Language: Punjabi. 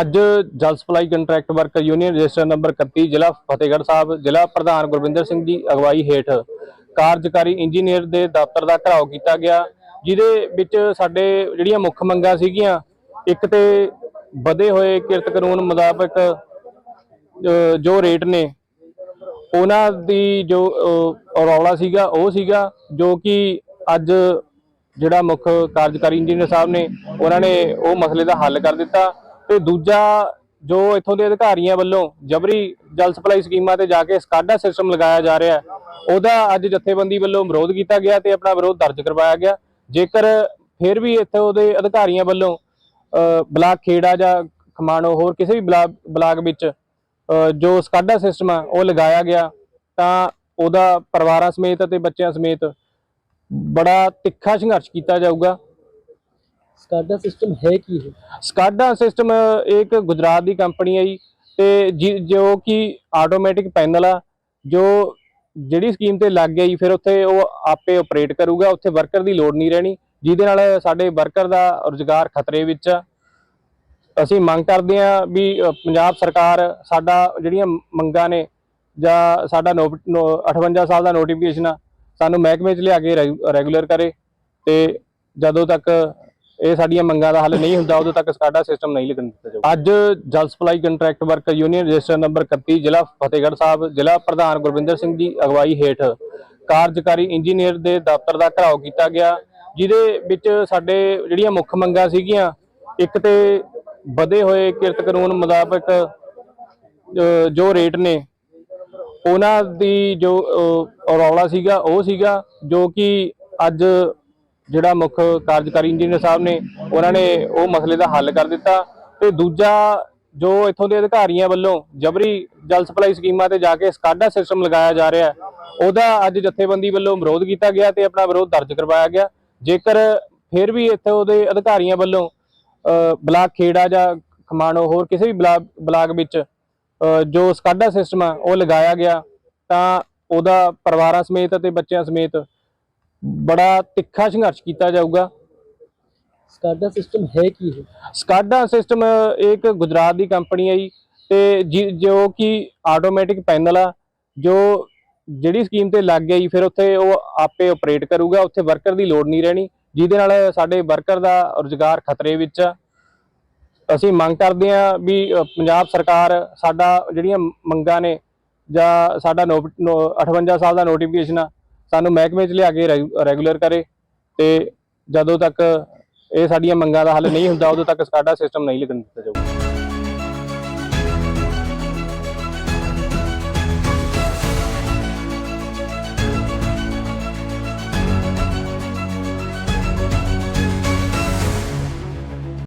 ਅੱਜ ਜਲ supply contract worker union register number 31 ਜ਼ਿਲ੍ਹਾ ਫਤਿਹਗੜ੍ਹ ਸਾਹਿਬ, ਜ਼ਿਲ੍ਹਾ ਪ੍ਰਧਾਨ ਗੁਰਵਿੰਦਰ ਸਿੰਘ ਜੀ ਅਗਵਾਈ ਹੇਠ ਕਾਰਜਕਾਰੀ ਇੰਜੀਨੀਅਰ ਦੇ ਦਫ਼ਤਰ ਦਾ ਘਰਾਓ ਕੀਤਾ ਗਿਆ, ਜਿਹਦੇ ਵਿੱਚ ਸਾਡੇ ਜਿਹੜੀਆਂ ਮੁੱਖ ਮੰਗਾਂ ਸੀਗੀਆਂ, ਇੱਕ ਤੇ ਵਧੇ ਹੋਏ ਕਿਰਤ ਕਾਨੂੰਨ ਮੁਤਾਬਕ ਜੋ ਰੇਟ ਨੇ, ਉਹਨਾਂ ਦੀ ਜੋ ਰੌਲਾ ਸੀਗਾ, ਉਹ ਸੀਗਾ, ਜੋ ਕਿ ਅੱਜ ਜਿਹੜਾ ਮੁੱਖ ਕਾਰਜਕਾਰੀ ਇੰਜੀਨੀਅਰ ਸਾਹਿਬ ਨੇ, ਉਹਨਾਂ ਨੇ ਉਹ ਮਸਲੇ ਦਾ ਹੱਲ ਕਰ ਦਿੱਤਾ। ਤੇ ਦੂਜਾ ਜੋ ਇੱਥੋਂ ਦੇ ਅਧਿਕਾਰੀਆਂ ਵੱਲੋਂ ਜਬਰੀ ਜਲ ਸਪਲਾਈ ਸਕੀਮਾਂ ਤੇ ਜਾ ਕੇ ਸਕਾਡਾ ਸਿਸਟਮ ਲਗਾਇਆ ਜਾ ਰਿਹਾ ਉਹਦਾ ਅੱਜ ਜਥੇਬੰਦੀ ਵੱਲੋਂ ਵਿਰੋਧ ਕੀਤਾ ਗਿਆ ਤੇ ਆਪਣਾ ਵਿਰੋਧ ਦਰਜ ਕਰਵਾਇਆ ਗਿਆ। ਜੇਕਰ ਫਿਰ ਵੀ ਇੱਥੇ ਉਹਦੇ ਅਧਿਕਾਰੀਆਂ ਵੱਲੋਂ ਬਲਾਕ ਖੇੜਾ ਜਾਂ ਖਮਾਣੋ ਹੋਰ ਕਿਸੇ ਵੀ ਬਲਾਕ ਬਲਾਕ ਵਿੱਚ ਜੋ ਸਕਾਡਾ ਸਿਸਟਮ ਆ, ਉਹ ਲਗਾਇਆ ਗਿਆ, ਤਾਂ ਉਹਦਾ ਪਰਿਵਾਰਾਂ ਸਮੇਤ ਅਤੇ ਬੱਚਿਆਂ ਸਮੇਤ ਬੜਾ ਤਿੱਖਾ ਸੰਘਰਸ਼ ਕੀਤਾ ਜਾਊਗਾ। ਸਕਾਡਾ ਸਿਸਟਮ ਹੈ ਕੀ ਹੈ ਸਕਾਡਾ ਸਿਸਟਮ ਇੱਕ ਗੁਜਰਾਤ ਦੀ ਕੰਪਨੀ ਹੈ ਜੀ ਤੇ ਜਿ- ਜੋ ਕਿ ਆਟੋਮੈਟਿਕ ਪੈਨਲ ਆ, ਜੋ ਜਿਹੜੀ ਸਕੀਮ ਤੇ ਲੱਗ ਗਿਆ ਜੀ, ਫਿਰ ਉੱਥੇ ਉਹ ਆਪੇ ਆਪਰੇਟ ਕਰੂਗਾ, ਉੱਥੇ ਵਰਕਰ ਦੀ ਲੋੜ ਨਹੀਂ ਰਹਿਣੀ, ਜਿਹਦੇ ਨਾਲ ਸਾਡੇ ਵਰਕਰ ਦਾ ਰੁਜ਼ਗਾਰ ਖਤਰੇ ਵਿੱਚ ਆ। ਅਸੀਂ ਮੰਗ ਕਰਦੇ ਹਾਂ ਵੀ ਪੰਜਾਬ ਸਰਕਾਰ ਸਾਡਾ ਜਿਹੜੀਆਂ ਮੰਗਾਂ ਨੇ, ਜਾਂ ਸਾਡਾ ਨੋ- ਨੋ- 58 ਸਾਲ ਦਾ ਨੋਟੀਫਿਕੇਸ਼ਨ ਆ, ਸਾਨੂੰ ਮਹਿਕਮੇ 'ਚ ਲਿਆ ਕੇ ਰੈਗੂਲਰ ਕਰੇ, ਤੇ ਜਦੋਂ ਤੱਕ ਇਹ ਸਾਡੀਆਂ ਮੰਗਾਂ ਦਾ ਹੱਲ ਨਹੀਂ ਹੁੰਦਾ, ਉਦੋਂ ਤੱਕ ਸਾਡਾ ਸਿਸਟਮ ਨਹੀਂ ਲੱਗਣ ਦਿੱਤਾ ਜਾਊਗਾ। ਅੱਜ ਜਲ supply contract worker union register number 31 ਜ਼ਿਲ੍ਹਾ ਫਤਿਹਗੜ੍ਹ ਸਾਹਿਬ, ਜ਼ਿਲ੍ਹਾ ਪ੍ਰਧਾਨ ਗੁਰਵਿੰਦਰ ਸਿੰਘ ਦੀ ਅਗਵਾਈ ਹੇਠ ਕਾਰਜਕਾਰੀ ਇੰਜੀਨੀਅਰ ਦੇ ਦਫ਼ਤਰ ਦਾ ਘਰਾਓ ਕੀਤਾ ਗਿਆ, ਜਿਹਦੇ ਵਿੱਚ ਸਾਡੇ ਜਿਹੜੀਆਂ ਮੁੱਖ ਮੰਗਾਂ ਸੀਗੀਆਂ, ਇੱਕ ਤੇ ਵਧੇ ਹੋਏ ਕਿਰਤ ਕਾਨੂੰਨ ਮੁਤਾਬਕ ਜੋ ਰੇਟ ਨੇ, ਉਹਨਾਂ ਦੀ ਜੋ ਰੌਲਾ ਸੀਗਾ, ਉਹ ਸੀਗਾ ਜੋ ਕਿ ਅੱਜ ਜਿਹੜਾ ਮੁੱਖ ਕਾਰਜਕਾਰੀ ਇੰਜੀਨੀਅਰ ਸਾਹਿਬ ਨੇ, ਉਹਨਾਂ ਨੇ ਉਹ ਮਸਲੇ ਦਾ ਹੱਲ ਕਰ ਦਿੱਤਾ। ਤੇ ਦੂਜਾ ਜੋ ਇੱਥੋਂ ਦੇ ਅਧਿਕਾਰੀਆਂ ਵੱਲੋਂ ਜਬਰੀ ਜਲ ਸਪਲਾਈ ਸਕੀਮਾਂ ਤੇ ਜਾ ਕੇ ਸਕਾਡਾ ਸਿਸਟਮ ਲਗਾਇਆ ਜਾ ਰਿਹਾ ਉਹਦਾ ਅੱਜ ਜਥੇਬੰਦੀ ਵੱਲੋਂ ਵਿਰੋਧ ਕੀਤਾ ਗਿਆ ਤੇ ਆਪਣਾ ਵਿਰੋਧ ਦਰਜ ਕਰਵਾਇਆ ਗਿਆ। ਜੇਕਰ ਫਿਰ ਵੀ ਇੱਥੇ ਉਹਦੇ ਅਧਿਕਾਰੀਆਂ ਵੱਲੋਂ ਬਲਾਕ ਖੇੜਾ ਜਾਂ ਖਮਾਣੋ ਹੋਰ ਕਿਸੇ ਵੀ ਬਲਾਕ ਬਲਾਕ ਵਿੱਚ ਜੋ ਸਕਾਡਾ ਸਿਸਟਮ ਆ, ਉਹ ਲਗਾਇਆ ਗਿਆ, ਤਾਂ ਉਹਦਾ ਪਰਿਵਾਰਾਂ ਸਮੇਤ ਅਤੇ ਬੱਚਿਆਂ ਸਮੇਤ ਬੜਾ ਤਿੱਖਾ ਸੰਘਰਸ਼ ਕੀਤਾ ਜਾਊਗਾ। ਸਕਾਡਾ ਸਿਸਟਮ ਹੈ ਕੀ ਹੈ ਸਕਾਡਾ ਸਿਸਟਮ ਇੱਕ ਗੁਜਰਾਤ ਦੀ ਕੰਪਨੀ ਹੈ ਜੀ ਤੇ ਜਿ- ਕਿ ਆਟੋਮੈਟਿਕ ਪੈਨਲ ਆ ਜੋ ਜਿਹੜੀ ਸਕੀਮ ਤੇ ਲੱਗ ਜੀ ਫਿਰ ਉੱਥੇ ਉਹ ਆਪੇ ਆਪਰੇਟ ਕਰੂਗਾ ਉੱਥੇ ਵਰਕਰ ਦੀ ਲੋੜ ਨਹੀਂ ਰਹਿਣੀ ਜਿਹਦੇ ਨਾਲ ਸਾਡੇ ਵਰਕਰ ਦਾ ਰੁਜ਼ਗਾਰ ਖਤਰੇ ਵਿੱਚ ਆ। ਅਸੀਂ ਮੰਗ ਕਰਦੇ ਹਾਂ ਵੀ ਪੰਜਾਬ ਸਰਕਾਰ ਸਾਡਾ ਜਿਹੜੀਆਂ ਮੰਗਾਂ ਨੇ ਜਾਂ ਸਾਡਾ ਨੋ- ਨੋ- 58 ਸਾਲ ਦਾ ਨੋਟੀਫਿਕੇਸ਼ਨ ਆ ਸਾਨੂੰ ਮਹਿਕਮੇ 'ਚ ਲਿਆ ਕੇ ਰੈਗੂਲਰ ਕਰੇ ਤੇ ਜਦੋਂ ਤੱਕ ਇਹ ਸਾਡੀਆਂ ਮੰਗਾਂ ਦਾ ਹੱਲ ਨਹੀਂ ਹੁੰਦਾ, ਉਦੋਂ ਤੱਕ ਸਾਡਾ ਸਿਸਟਮ ਨਹੀਂ ਲੱਗਣ ਦਿੱਤਾ ਜਾਊਗਾ।